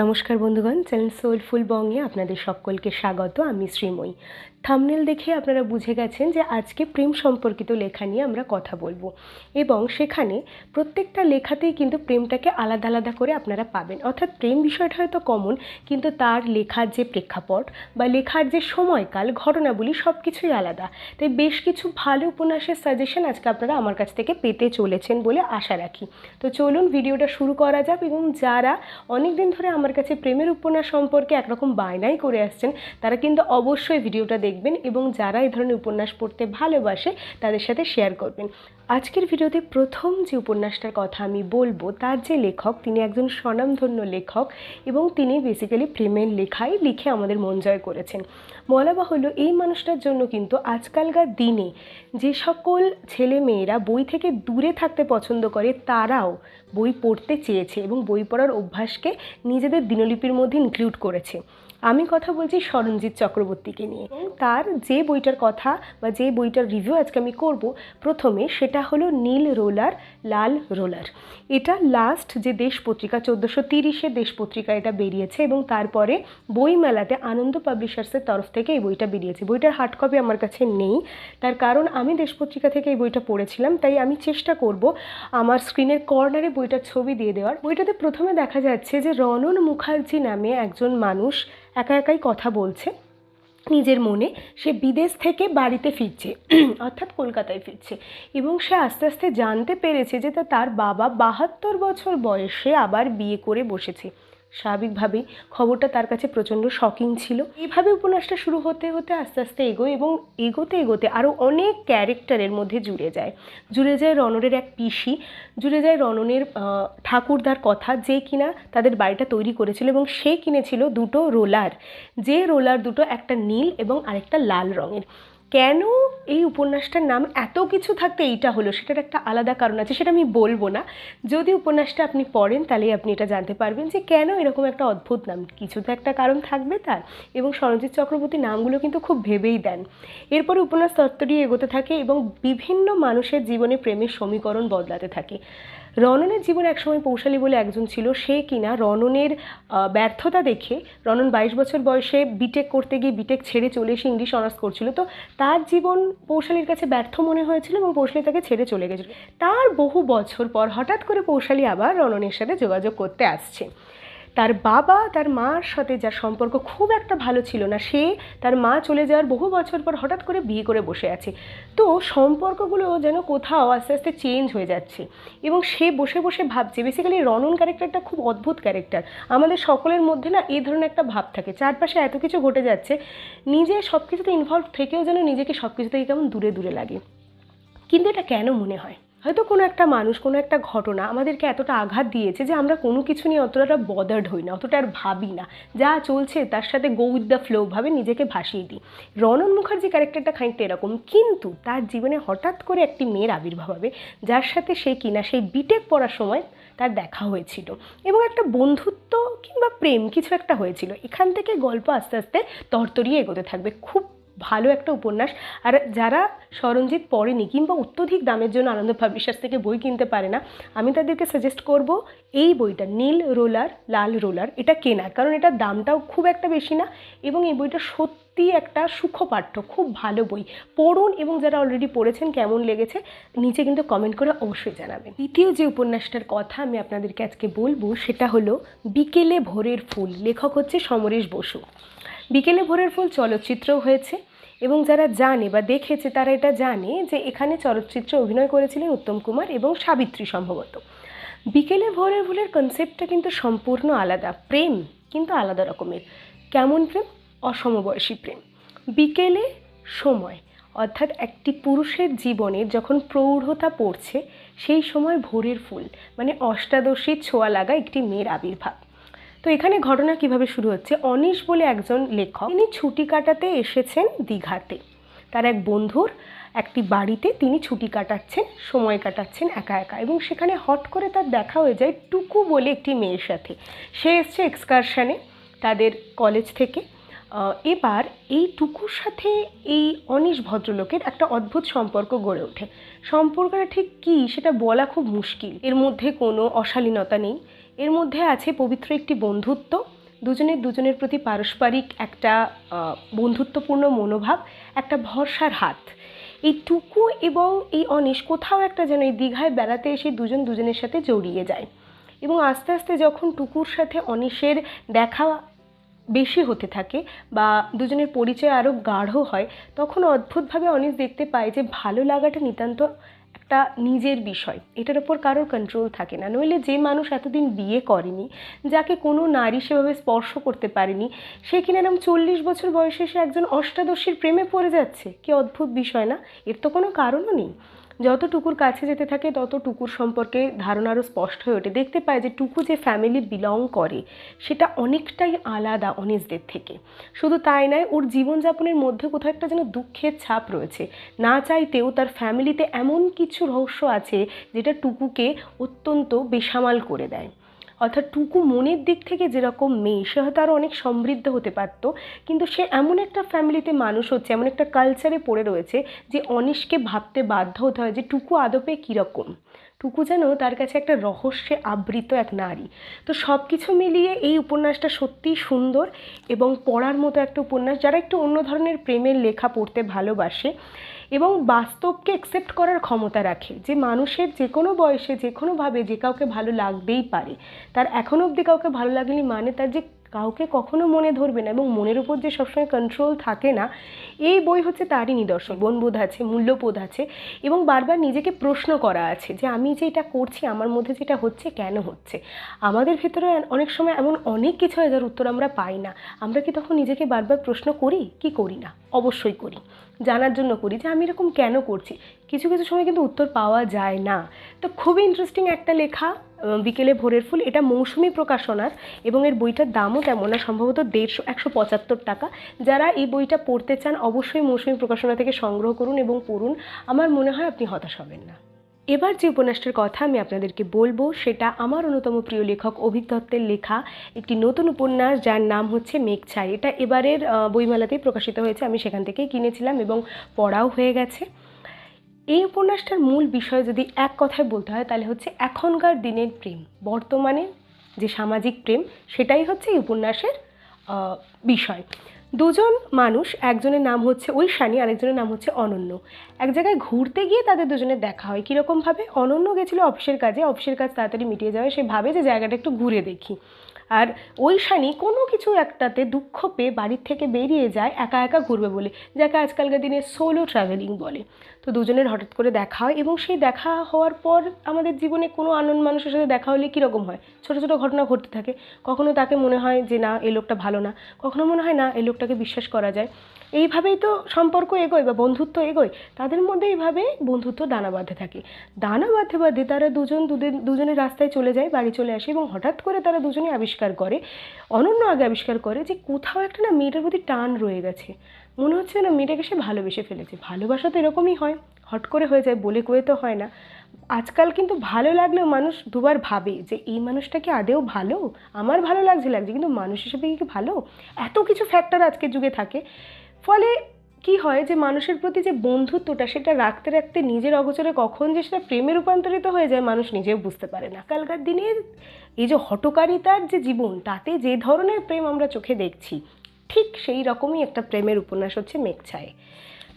নমস্কার বন্ধুগণ channel soulful বঙ্গে আপনাদের সকলকে স্বাগত, আমি শ্রীময়ী। থামনেল দেখে আপনারা বুঝে গেছেন যে আজকে প্রেম সম্পর্কিত লেখা নিয়ে আমরা কথা বলব এবং সেখানে প্রত্যেকটা লেখাতেই কিন্তু প্রেমটাকে আলাদা আলাদা করে আপনারা পাবেন। অর্থাৎ প্রেম বিষয়টা হয়তো কমন কিন্তু তার লেখার যে প্রেক্ষাপট বা লেখার যে সময়কাল, ঘটনাবলী সব কিছুই আলাদা। তাই বেশ কিছু ভালো উপন্যাসের সাজেশন আজকে আপনারা আমার কাছ থেকে পেতে চলেছেন বলে আশা রাখি। তো চলুন ভিডিওটা শুরু করা যাক এবং যারা অনেক দিন ধরে আমার কাছে প্রেমের উপন্যাস সম্পর্কে একরকম বায়নাই করে আসছেন, তারা কিন্তু অবশ্যই ভিডিওটা দেখবেন এবং যারা এই ধরনের উপন্যাস পড়তে ভালোবাসে তাদের সাথে শেয়ার করবেন। আজকের ভিডিওতে প্রথম যে উপন্যাসটার কথা আমি বলব, তার যে লেখক, তিনি একজন স্বনামধন্য লেখক এবং তিনি বেসিক্যালি প্রেমের লেখাই লিখে আমাদের মন জয় করেছেন। বলা বাহুল্য, এই মানুষটার জন্য কিন্তু আজকালকার দিনে যে সকল ছেলে মেয়েরা বই থেকে দূরে থাকতে পছন্দ করে, তারাও বই পড়তে চেয়েছে এবং বই পড়ার অভ্যাসকে নিজেদের দিনলিপির মধ্যে ইনক্লুড করেছে। আমি কথা বলছি সরঞ্জিৎ চক্রবর্তীকে নিয়ে। তার যে বইটার কথা বা যে বইটার রিভিউ আজকে আমি করব, প্রথমে সেটা হলো নীল রোলার, লাল রোলার। এটা লাস্ট যে দেশ পত্রিকা, চোদ্দোশো তিরিশে দেশ পত্রিকা এটা বেরিয়েছে এবং তারপরে বইমেলাতে আনন্দ পাবলিশার্সের তরফ থেকে এই বইটা বেরিয়েছে। বইটার হার্ড কপি আমার কাছে নেই। তার কারণ আমি দেশ পত্রিকা থেকে এই বইটা পড়েছিলাম, তাই আমি চেষ্টা করব আমার স্ক্রিনের কর্নারে বইটার ছবি দিয়ে দেওয়ার। বইটাতে প্রথমে দেখা যাচ্ছে যে রণন মুখার্জি নামে একজন মানুষ একা একাই কথা বলছে। নিজের মনে সে বিদেশ থেকে বাড়িতে ফিরছে, অর্থাৎ কলকাতায় ফিরছে এবং সে আস্তে আস্তে জানতে পেরেছে যে তার বাবা বাহাত্তর বছর বয়সে আবার বিয়ে করে বসেছে। স্বাভাবিকভাবেই খবরটা তার কাছে প্রচণ্ড শকিং ছিল। এইভাবে উপন্যাসটা শুরু হতে হতে আস্তে আস্তে এগোয় এবং এগোতে এগোতে আরও অনেক ক্যারেক্টারের মধ্যে জুড়ে যায়। জুড়ে যায় রননের এক পিসি, জুড়ে যায় রননের ঠাকুরদার কথা যে কিনা তাদের বাড়িটা তৈরি করেছিল এবং সে কিনেছিল দুটো রোলার। যে রোলার দুটো একটা নীল এবং আরেকটা লাল রঙের। কেন এই উপন্যাসটার নাম এত কিছু থাকতে এইটা হলো? সেটার একটা আলাদা কারণ আছে, সেটা আমি বলব না। যদি উপন্যাসটা আপনি পড়েন, তাহলেই আপনি এটা জানতে পারবেন যে কেন এরকম একটা অদ্ভুত নাম, কিছু তো একটা কারণ থাকবে তার। এবং সরঞ্জিৎ চক্রবর্তী নামগুলো কিন্তু খুব ভেবেই দেন। এরপরে উপন্যাস তত্ত্বটি এগোতে থাকে এবং বিভিন্ন মানুষের জীবনে প্রেমের সমীকরণ বদলাতে থাকে। রননের জীবনে একসময় পৌশালী বলে একজন ছিল সে কিনা রননের ব্যর্থতা দেখে রনন বাইশ বছর বয়সে বিটেক করতে গিয়ে বিটেক ছেড়ে চলে এসে ইংলিশ অনার্স করছিল। তো তার জীবন পৌশালীর কাছে ব্যর্থ মনে হয়েছিল এবং পৌশালী তাকে ছেড়ে চলে গেছিল। তার বহু বছর পর হঠাৎ করে পৌশালী আবার রননের সাথে যোগাযোগ করতে আসছে। তার বাবা, তার মার সাথে যার সম্পর্ক খুব একটা ভালো ছিল না, সে তার মা চলে যাওয়ার বহু বছর পর হঠাৎ করে বিয়ে করে বসে আছে। তো সম্পর্কগুলো যেন কোথাও আস্তে আস্তে চেঞ্জ হয়ে যাচ্ছে এবং সে বসে বসে ভাবছে বেসিক্যালি রনন ক্যারেক্টারটা খুব অদ্ভুত ক্যারেক্টার আমাদের সকলের মধ্যে না এই ধরনের একটা ভাব থাকে, চারপাশে এত কিছু ঘটে যাচ্ছে, নিজে সব কিছুতে ইনভলভ থেকেও যেন নিজেকে সব কিছু থেকে কেমন দূরে দূরে লাগে। কিন্তু এটা কেন মনে হয়? হয়তো কোনো একটা মানুষ, কোনো একটা ঘটনা আমাদেরকে এতটা আঘাত দিয়েছে যে আমরা কোনো কিছু নিয়ে অতটা বদার্ড হই না, অতটা আর ভাবি না। যা চলছে তার সাথে গো উইথ দ্য ফ্লোভাবে নিজেকে ভাসিয়ে দিই। রনন মুখার্জি ক্যারেক্টারটা খানিকটা এরকম, কিন্তু তার জীবনে হঠাৎ করে একটি মেয়ের আবির্ভাব হবে, যার সাথে সে কিনা সেই বিটেক পড়ার সময় তার দেখা হয়েছিল। এবং একটা বন্ধুত্ব কিংবা প্রেম কিছু একটা হয়েছিল। এখান থেকে গল্প আস্তে আস্তে তরতরিয়ে এগোতে থাকবে। খুব ভালো একটা উপন্যাস। আর যারা সরঞ্জিৎ পড়েনি কিংবা অত্যধিক দামের জন্য আনন্দ পাবলিশার্স থেকে বই কিনতে পারে না, আমি তাদেরকে সাজেস্ট করব এই বইটা, নীল রোলার, লাল রোলার, এটা কেনার। কারণ এটার দামটাও খুব একটা বেশি না এবং এই বইটা সত্যি একটা সুখপাঠ্য, খুব ভালো বই। পড়ুন এবং যারা অলরেডি পড়েছেন কেমন লেগেছে, নিচে কিন্তু কমেন্ট করে অবশ্যই জানাবেন। দ্বিতীয় যে উপন্যাসটার কথা আমি আপনাদেরকে আজকে বলব, সেটা হলো বিকেলে ভোরের ফুল। লেখক হচ্ছে সমরেশ বসু। বিকেলে ভোরের ফুল চলচ্চিত্রও হয়েছে এবং যারা জানে বা দেখেছে, তারা এটা জানে যে এখানে চলচ্চিত্রে অভিনয় করেছিলেন উত্তম কুমার এবং সাবিত্রী সম্ভবত। বিকেলে ভোরের ফুলের কনসেপ্টটা কিন্তু সম্পূর্ণ আলাদা। প্রেম কিন্তু আলাদা রকমের। কেমন প্রেম? অসমবয়সী প্রেম। বিকেলে সময়, অর্থাৎ একটি পুরুষের জীবনে যখন প্রৌঢ়তা পড়ছে, সেই সময় ভোরের ফুল মানে অষ্টাদশীর ছোঁয়া লাগা একটি মেয়ের আবির্ভাব। তো এখানে ঘটনা কীভাবে শুরু হচ্ছে? অনিশ বলে একজন লেখক, তিনি ছুটি কাটাতে এসেছেন দীঘাতে। তার এক বন্ধুর একটি বাড়িতে তিনি ছুটি কাটাচ্ছেন, সময় কাটাচ্ছেন একা একা এবং সেখানে হট করে তার দেখা হয়ে যায় টুকু বলে একটি মেয়ের সাথে। সে এসছে এক্সকারশানে তাদের কলেজ থেকে। এবার এই টুকুর সাথে এই অনিশ ভদ্রলোকের একটা অদ্ভুত সম্পর্ক গড়ে ওঠে। সম্পর্কটা ঠিক কী সেটা বলা খুব মুশকিল। এর মধ্যে কোনো অশালীনতা নেই। এর মধ্যে আছে পবিত্র একটি বন্ধুত্ব। দুজনের দুজনের প্রতি পারস্পরিক একটা বন্ধুত্বপূর্ণ মনোভাব, একটা ভরসার হাত। এই টুকু এবং এই অনিশ কোথাও একটা যেন এই দীঘায় বেড়াতে এসে দুজন দুজনের সাথে জড়িয়ে যায়। এবং আস্তে আস্তে যখন টুকুর সাথে অনিশের দেখা বেশি হতে থাকে বা দুজনের পরিচয় আরও গাঢ় হয়, তখন অদ্ভুতভাবে অনিশ দেখতে পায় যে ভালো লাগাটা নিতান্ত একটা নিজের বিষয়। এটার ওপর কারোর কন্ট্রোল থাকে না। নইলে যে মানুষ এতদিন বিয়ে করেনি, যাকে কোনো নারী সেভাবে স্পর্শ করতে পারেনি, সে কিনা এরকম চল্লিশ বছর বয়সে সে একজন অষ্টাদশীর প্রেমে পড়ে যাচ্ছে? কি অদ্ভুত বিষয় না? এর তো কোনো কারণও নেই। যত টুকুর কাছে যেতে থাকে তত টুকুর সম্পর্কে ধারণা আরও স্পষ্ট হয়ে ওঠে। দেখতে পায় যে টুকু যে ফ্যামিলি বিলং করে, সেটা অনেকটাই আলাদা অনিসদের থেকে। শুধু তাই নয়, ওর জীবনযাপনের মধ্যে কোথাও একটা যেন দুঃখের ছাপ রয়েছে। না চাইতেও তার ফ্যামিলিতে এমন কিছু রহস্য আছে, যেটা টুকুকে অত্যন্ত বেসামাল করে দেয়। অর্থাৎ টুকু মনের দিক থেকে যেরকম মেয়ে, সে হয়তো আরও অনেক সমৃদ্ধ হতে পারতো। কিন্তু সে এমন একটা ফ্যামিলিতে মানুষ হচ্ছে, এমন একটা কালচারে পড়ে রয়েছে যে অনিশকে ভাবতে বাধ্য হতে হয় যে টুকু আদপে কীরকম। টুকু যেন তার কাছে একটা রহস্যে আবৃত এক নারী। তো সব কিছু মিলিয়ে এই উপন্যাসটা সত্যিই সুন্দর এবং পড়ার মতো একটা উপন্যাস যারা একটু অন্য ধরনের প্রেমের লেখা পড়তে ভালোবাসে এবং বাস্তবকে অ্যাকসেপ্ট করার ক্ষমতা রাখে যে মানুষের যে কোনো বয়সে, যে কোনোভাবে যে কাউকে ভালো লাগতেই পারে। তার এখন অবধি কাউকে ভালো লাগেনি মানে তার যে কাউকে কখনো মনে ধরবে না এবং মনের উপর যে সবসময় কন্ট্রোল থাকে না, এই বই হচ্ছে তারই নিদর্শন। বনবোধ আছে, মূল্যবোধ আছে এবং বারবার নিজেকে প্রশ্ন করা আছে যে আমি যে এটা করছি, আমার মধ্যে যেটা হচ্ছে কেন হচ্ছে? আমাদের ভেতরে অনেক সময় এমন অনেক কিছু হয় যার উত্তর আমরা পাই না। আমরা কি তখন নিজেকে বারবার প্রশ্ন করি? কি করি না? অবশ্যই করি। জানার জন্য করি যে আমি এরকম কেন করছি? কিছু কিছু সময় কিন্তু উত্তর পাওয়া যায় না। তো খুবই ইন্টারেস্টিং একটা লেখা। বিকেলে ভোরের ফুল। এটা মৌসুমি প্রকাশনার এবং এর বইটার দামও তেমন না, সম্ভবত দেড়শো, একশো পঁচাত্তর টাকা। যারা এই বইটা পড়তে চান, অবশ্যই মৌসুমি প্রকাশনা থেকে সংগ্রহ করুন এবং পড়ুন। আমার মনে হয় আপনি হতাশ হবেন না। এবার যে উপন্যাসটার কথা আমি আপনাদেরকে বলব, সেটা আমার অন্যতম প্রিয় লেখক অভিক দত্তের লেখা। একটি নতুন উপন্যাস যার নাম হচ্ছে মেঘছাই এটা এবারের বইমেলাতেই প্রকাশিত হয়েছে। আমি সেখান থেকেই কিনেছিলাম এবং পড়াও হয়ে গেছে। এই উপন্যাসটার মূল বিষয় যদি এক কথায় বলতে হয়, তাহলে হচ্ছে এখনকার দিনের প্রেম, বর্তমানে যে সামাজিক প্রেম, সেটাই হচ্ছে এই উপন্যাসের বিষয়। দুজন মানুষ, একজনের নাম হচ্ছে ঐশানী, আরেকজনের নাম হচ্ছে অনন্য। এক জায়গায় ঘুরতে গিয়ে তাদের দুজনের দেখা হয়। কীরকমভাবে? অনন্য গেছিল অফিসের কাজে, অফিসের কাজ তাড়াতাড়ি মিটিয়ে যাওয়ায় সে ভাবে যে জায়গাটা একটু ঘুরে দেখি। আর ওই শানি কোনো কিছু একটাতে দুঃখ পেয়ে বাড়ির থেকে বেরিয়ে যায় একা একা ঘুরবে বলে, যাকে আজকালকার দিনে সোলো ট্রাভেলিং বলে। তো দুজনের হঠাৎ করে দেখা হয় এবং সেই দেখা হওয়ার পর আমাদের জীবনে কোনো আনন্দ মানুষের সাথে দেখা হলে কীরকম হয়? ছোটো ছোটো ঘটনা ঘটতে থাকে। কখনো তাকে মনে হয় যে, না এই লোকটা ভালো না। কখনো মনে হয়, না এই লোকটাকে বিশ্বাস করা যায়। এইভাবেই তো সম্পর্ক এগোয় বা বন্ধুত্ব এগোয়, তাদের মধ্যে এইভাবে বন্ধুত্ব দানা বাঁধে থাকে। দানা বাঁধে বাঁধে তারা দুজন দুদিন, দুজনের রাস্তায় চলে যায়, বাড়ি চলে আসে এবং হঠাৎ করে তারা দুজনে আবিষ্কার করে, অনন্য আগে আবিষ্কার করে যে কোথাও একটা না মেয়েটার প্রতি টান রয়ে গেছে। মনে হচ্ছে না মেয়েটাকে সে ভালোবেসে ফেলেছে। ভালোবাসা তো এরকমই হয়, হট করে হয়ে যায়, বলে কয়ে তো হয় না। আজকাল কিন্তু ভালো লাগলেও মানুষ দুবার ভাবে যে এই মানুষটা কি আদেও ভালো? আমার ভালো লাগছে লাগছে, কিন্তু মানুষ হিসেবে কি ভালো? এত কিছু ফ্যাক্টর আজকের যুগে থাকে। ফলে কি হয় যে মানুষের প্রতি যে বন্ধুত্বটা, সেটা রাখতে রাখতে নিজের অগোচরে কখন যে সেটা প্রেমে রূপান্তরিত হয়ে যায় মানুষ নিজেও বুঝতে পারে না। কালকার দিনের এই যে হটকারিতার যে জীবন, তাতে যে ধরনের প্রেম আমরা চোখে দেখছি, ঠিক সেই রকমই একটা প্রেমের উপন্যাস হচ্ছে মেঘছায়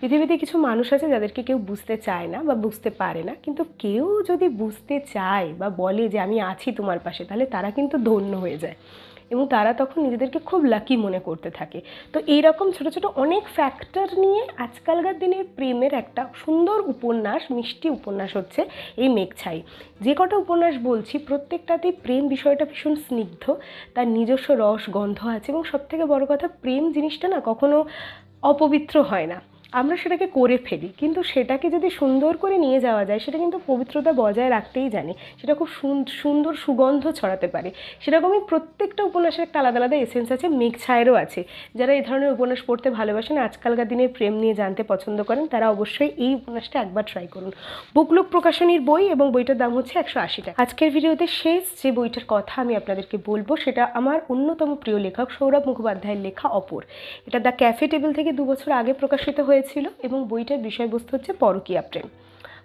পৃথিবীতে কিছু মানুষ আছে যাদেরকে কেউ বুঝতে চায় না বা বুঝতে পারে না, কিন্তু কেউ যদি বুঝতে চায় বা বলে যে আমি আছি তোমার পাশে, তাহলে তারা কিন্তু ধন্য হয়ে যায়। এবং তারা তখন নিজেদেরকে খুব লাকি মনে করতে থাকে। তো এইরকম ছোট ছোট অনেক ফ্যাক্টর নিয়ে আজকালকার দিনের প্রেমের একটা সুন্দর উপন্যাস, মিষ্টি উপন্যাস হচ্ছে এই মেঘছাই। যে কটা উপন্যাস বলছি, প্রত্যেকটাতেই প্রেম বিষয়টা ভীষণ স্নিগ্ধ, তার নিজস্ব রস, গন্ধ আছে এবং সবথেকে বড় কথা, প্রেম জিনিসটা না কখনো অপবিত্র হয় না। আমরা সেটাকে করে ফেলি। কিন্তু সেটাকে যদি সুন্দর করে নিয়ে যাওয়া যায়, সেটা কিন্তু পবিত্রতা বজায় রাখতেই জানে। সেটা খুব সুন- সুন্দর সুগন্ধ ছড়াতে পারে। সেরকমই প্রত্যেকটা উপন্যাসের একটা আলাদা আলাদা এসেন্স আছে, মেঘ ছায়েরও আছে। যারা এই ধরনের উপন্যাস পড়তে ভালোবাসেন, আজকালকার দিনের প্রেম নিয়ে জানতে পছন্দ করেন, তারা অবশ্যই এই উপন্যাসটা একবার ট্রাই করুন। বুকলুক প্রকাশনীর বই এবং বইটার দাম হচ্ছে একশো আশি টাকা। আজকের ভিডিওতে শেষ যে বইটার কথা আমি আপনাদেরকে বলব, সেটা আমার অন্যতম প্রিয় লেখক সৌরভ মুখোপাধ্যায়ের লেখা অপর। এটা দ্য ক্যাফে টেবিল থেকে দু বছর আগে প্রকাশিত হয়েছিল এবং বইটার বিষয়বস্তু হচ্ছে পরকীয়া প্রেম।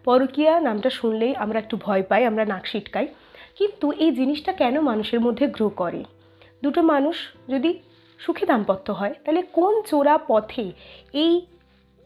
পরকীয়া নামটা শুনলেই আমরা একটু ভয় পাই, আমরা নাক সিটকাই। কিন্তু এই জিনিসটা কেন মানুষের মধ্যে গ্রো করে? দুটো মানুষ যদি সুখী দাম্পত্য হয়, তাহলে কোন চোরা পথে এই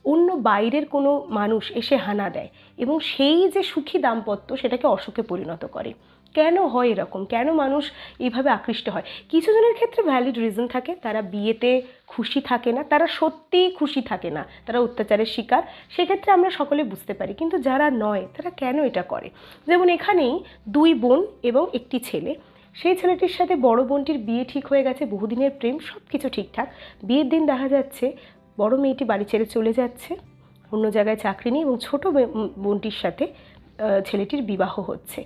অন্য বাইরের কোনো মানুষ এসে হানা দেয় এবং সেই যে সুখী দাম্পত্য, সেটাকে অসুখে পরিণত করে? কেন হয় এরকম? কেন মানুষ এইভাবে আকৃষ্ট হয়? কিছু জনের ক্ষেত্রে ভ্যালিড রিজন থাকে, তারা বিয়েতে খুশি থাকে না, তারা সত্যিই খুশি থাকে না, তারা অত্যাচারের শিকার। সেক্ষেত্রে আমরা সকলে বুঝতে পারি, কিন্তু যারা নয়, তারা কেন এটা করে? যেমন এখানেই দুই বোন এবং একটি ছেলে। সেই ছেলেটির সাথে বড় বোনটির বিয়ে ঠিক হয়ে গেছে, বহুদিনের প্রেম সব কিছু ঠিকঠাক। বিয়ের দিন দেখা যাচ্ছে, বড় মেয়েটি বাড়ি ছেড়ে চলে যাচ্ছে, অন্য জায়গায় চাকরি নেই এবং ছোটো বোনটির সাথে ছেলেটির বিবাহ হচ্ছে।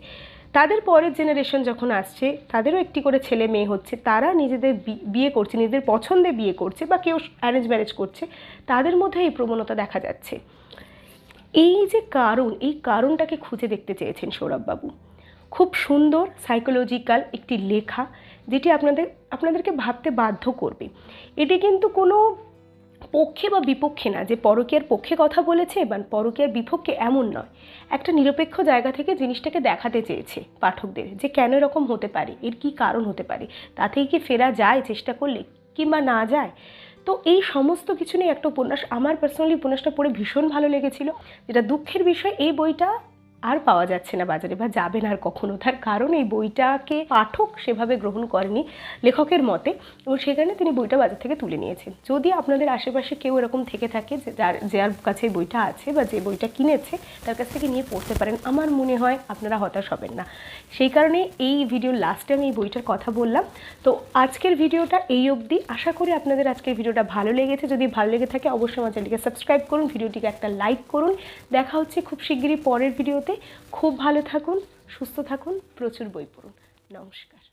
তাদের পরের জেনারেশন যখন আসছে, তাদেরও একটি করে ছেলে মেয়ে হচ্ছে, তারা নিজেদের বিয়ে করছে, নিজেদের পছন্দে বিয়ে করছে বা কেউ অ্যারেঞ্জ ম্যারেজ করছে, তাদের মধ্যে এই প্রবণতা দেখা যাচ্ছে। এই যে কারণ, এই কারণটাকে খুঁজে দেখতে চেয়েছেন সৌরভবাবু। খুব সুন্দর সাইকোলজিক্যাল একটি লেখা, যেটি আপনাদের, আপনাদেরকে ভাবতে বাধ্য করবে। এটি কিন্তু কোনো পক্ষে বা বিপক্ষে না, যে পরকীয়ার পক্ষে কথা বলেছে বা পরকীয়ার বিপক্ষে এমন নয়। একটা নিরপেক্ষ জায়গা থেকে জিনিসটাকে দেখাতে চেয়েছে পাঠকদের যে কেন এরকম হতে পারে, এর কি কারণ হতে পারে তাতেই কি ফেরা যায় চেষ্টা করলে কিংবা না যায়? তো এই সমস্ত কিছু নিয়ে একটা উপন্যাস, আমার পার্সোনালি উপন্যাসটা পড়ে ভীষণ ভালো লেগেছিল। যেটা দুঃখের বিষয়, এই বইটা আর পাওয়া যাচ্ছে না বাজারে বা যাবে না আর কখনো। তার কারণ এই বইটাকে পাঠক সেভাবে গ্রহণ করেনি লেখকের মতে এবং সেখানে তিনি বইটা বাজার থেকে তুলে নিয়েছেন। যদি আপনাদের আশেপাশে কেউ এরকম থেকে থাকে যে যার যার কাছে বইটা আছে বা যে বইটা কিনেছে তার কাছ থেকে নিয়ে পড়তে পারেন। আমার মনে হয় আপনারা হতাশ হবেন না। সেই কারণে এই ভিডিওর লাস্টে আমি এই বইটার কথা বললাম। তো আজকের ভিডিওটা এই অবধি। আশা করি আপনাদের আজকের ভিডিওটা ভালো লেগেছে। যদি ভালো লেগে থাকে অবশ্যই আমার চ্যানেলটিকে সাবস্ক্রাইব করুন, ভিডিওটিকে একটা লাইক করুন। দেখা হচ্ছে খুব শিগগিরই পরের ভিডিওতে। খুব ভালো থাকুন সুস্থ থাকুন প্রচুর বই পড়ুন। নমস্কার।